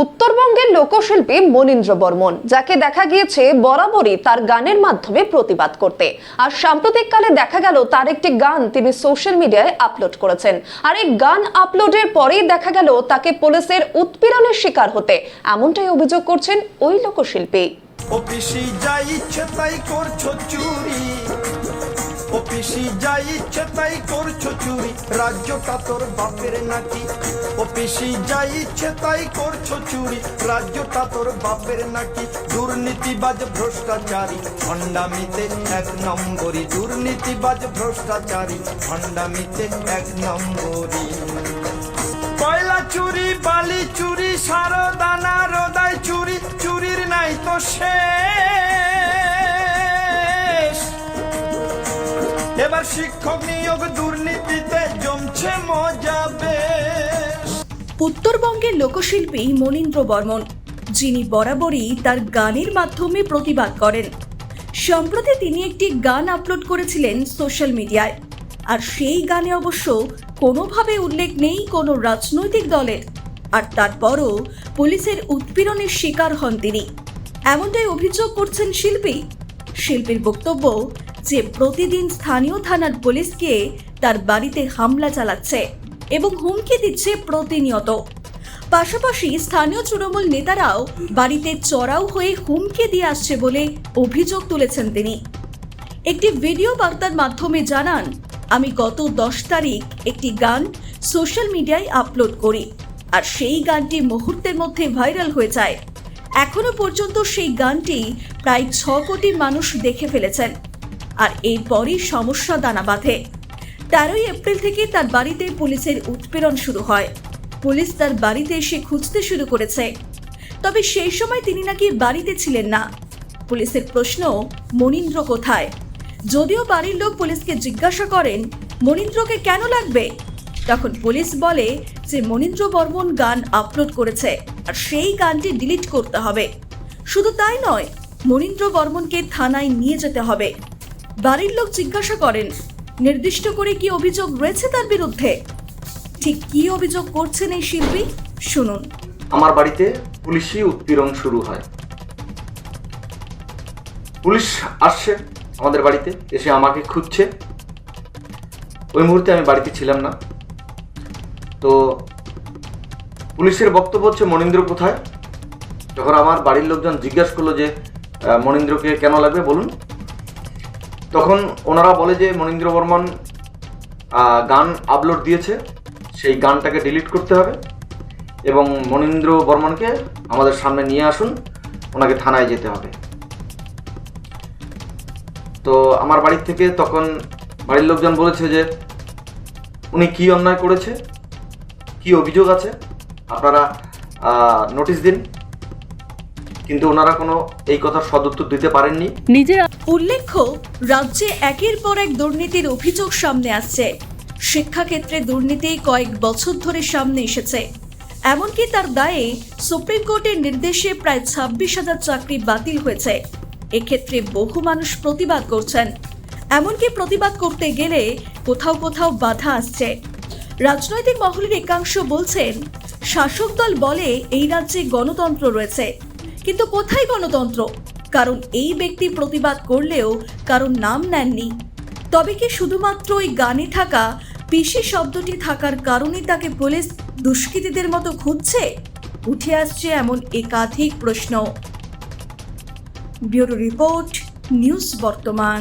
উত্তরবঙ্গের লোকশিল্পী মনীন্দ্র বর্মন, যাকে দেখা গিয়েছে বরাবরই তার গানের মাধ্যমে প্রতিবাদ করতে। আর সাম্প্রতিককালে দেখা গেল তার একটি গান তিনি সোশ্যাল মিডিয়ায় আপলোড করেছেন। আর এই গান আপলোডের পরেই দেখা গেল তাকে পুলিশের উৎপীড়নের শিকার হতে। এমনটাই অভিযোগ করছেন ওই লোকশিল্পী। পিসি যা ইচ্ছে তাই করছ চুরি। রাজ্যটা তোর বাপের নাকি পিসি যা ইচ্ছে তাই করছ চুরি। রাজ্যটা তোর বাপের নাকি দুর্নীতিবাজ ভ্রষ্টাচারী। ভণ্ডামিতে এক নম্বরই দুর্নীতিবাজ ভ্রষ্টাচারী। ভণ্ডামিতে এক নম্বরই। কয়লা চুরি, বালি চুরি, সারদানা শিক্ষক নিয়োগ দুর্নীতিতে জমছে মজা উত্তরবঙ্গের লোকশিল্পী মনীন্দ্র বর্মন, যিনি বরাবরই তার গানের মাধ্যমে প্রতিবাদ করেন। সম্প্রতি তিনি একটি গান আপলোড করেছিলেন সোশ্যাল মিডিয়ায়। আর সেই গানে অবশ্য কোনোভাবে উল্লেখ নেই কোনো রাজনৈতিক দলের। আর তারপরও পুলিশের উৎপীড়নের শিকার হন তিনি। এমনটাই অভিযোগ করছেন শিল্পী। শিল্পীর বক্তব্য যে প্রতিদিন স্থানীয় থানার পুলিশকে তার বাড়িতে হামলা চালাচ্ছে এবং হুমকি দিচ্ছে প্রতিনিয়ত। পাশাপাশি স্থানীয় তৃণমূল নেতারাও বাড়িতে চড়াও হয়ে হুমকি দিয়ে আসছে বলে অভিযোগ তুলেছেন তিনি। একটি ভিডিও বার্তার মাধ্যমে জানান, আমি গত দশ তারিখ একটি গান সোশ্যাল মিডিয়ায় আপলোড করি আর সেই গানটি মুহূর্তের মধ্যে ভাইরাল হয়ে যায়। এখনও পর্যন্ত সেই গানটি প্রায় ছ কোটি মানুষ দেখে ফেলেছেন। আর এরপরই সমস্যা দানা বাঁধে। তেরোই এপ্রিল থেকে তার বাড়িতে পুলিশের উৎপীড়ন শুরু হয়। পুলিশ তার বাড়িতে এসে খুঁজতে শুরু করেছে। তবে সেই সময় তিনি নাকি বাড়িতে ছিলেন না। পুলিশের প্রশ্ন, মনীন্দ্র কোথায়? যদিও বাড়ির লোক পুলিশকে জিজ্ঞাসা করেন, মনীন্দ্রকে কেন লাগবে? তখন পুলিশ বলে যে মনীন্দ্র বর্মন গান আপলোড করেছে, আর সেই গানটি ডিলিট করতে হবে। শুধু তাই নয়, মনীন্দ্র বর্মনকে থানায় নিয়ে যেতে হবে। বাড়ির লোক জিজ্ঞাসা করেন, নির্দিষ্ট করে কি অভিযোগ রয়েছে তার বিরুদ্ধে? ঠিক কি অভিযোগ করছেন এই শিল্পী? শুনুন। আমার বাড়িতে পুলিশি উৎপীড়ন শুরু হয়। পুলিশ আসছে আমাদের বাড়িতে, এসে আমাকে খুঁজছে। ওই মুহূর্তে আমি বাড়িতে ছিলাম না। তো পুলিশের বক্তব্য হচ্ছে, মনীন্দ্র কোথায়? যখন আমার বাড়ির লোকজন জিজ্ঞাসা করল যে মনীন্দ্রকে কেন লাগবে, বলুন। তখন ওনারা বলে যে মনীন্দ্র বর্মন গান আপলোড দিয়েছে, সেই গানটাকে ডিলিট করতে হবে এবং মনীন্দ্র বর্মনকে আমাদের সামনে নিয়ে আসুন, ওনাকে থানায় যেতে হবে। তো আমার বাড়ির থেকে তখন বাড়ির লোকজন বলেছে যে, উনি কি অন্যায় করেছে? কি অভিযোগ আছে? আপনারা নোটিশ দিন। কিন্তু ওনারা কোনো এই কথার সদুত্তর দিতে পারেননি। উল্লেখ্য রাজ্যে একের পর এক দুর্নীতির অভিযোগ সামনে আসছে। শিক্ষাক্ষেত্রে দুর্নীতি কয়েক বছর ধরে সামনে এসেছে। এমনকি তার দায়ে সুপ্রিম কোর্টের নির্দেশে প্রায় ছাব্বিশ হাজার চাকরি বাতিল হয়েছে। এক্ষেত্রে বহু মানুষ প্রতিবাদ করছেন। এমনকি প্রতিবাদ করতে গেলে কোথাও কোথাও বাধা আসছে। রাজনৈতিক মহলের একাংশ বলছেন শাসক দল বলে এই রাজ্যে গণতন্ত্র রয়েছে। কিন্তু কোথায় গণতন্ত্র? কারণ এই ব্যক্তি প্রতিবাদ করলেও কারণ নাম নেননি। তবে কি শুধুমাত্র ওই গানে থাকা পিসি শব্দটি থাকার কারণে তাকে পুলিশ দুষ্কৃতীদের মতো খুঁজছে? উঠে আসছে এমন একাধিক প্রশ্ন। ব্যুরো রিপোর্ট, নিউজ বর্তমান।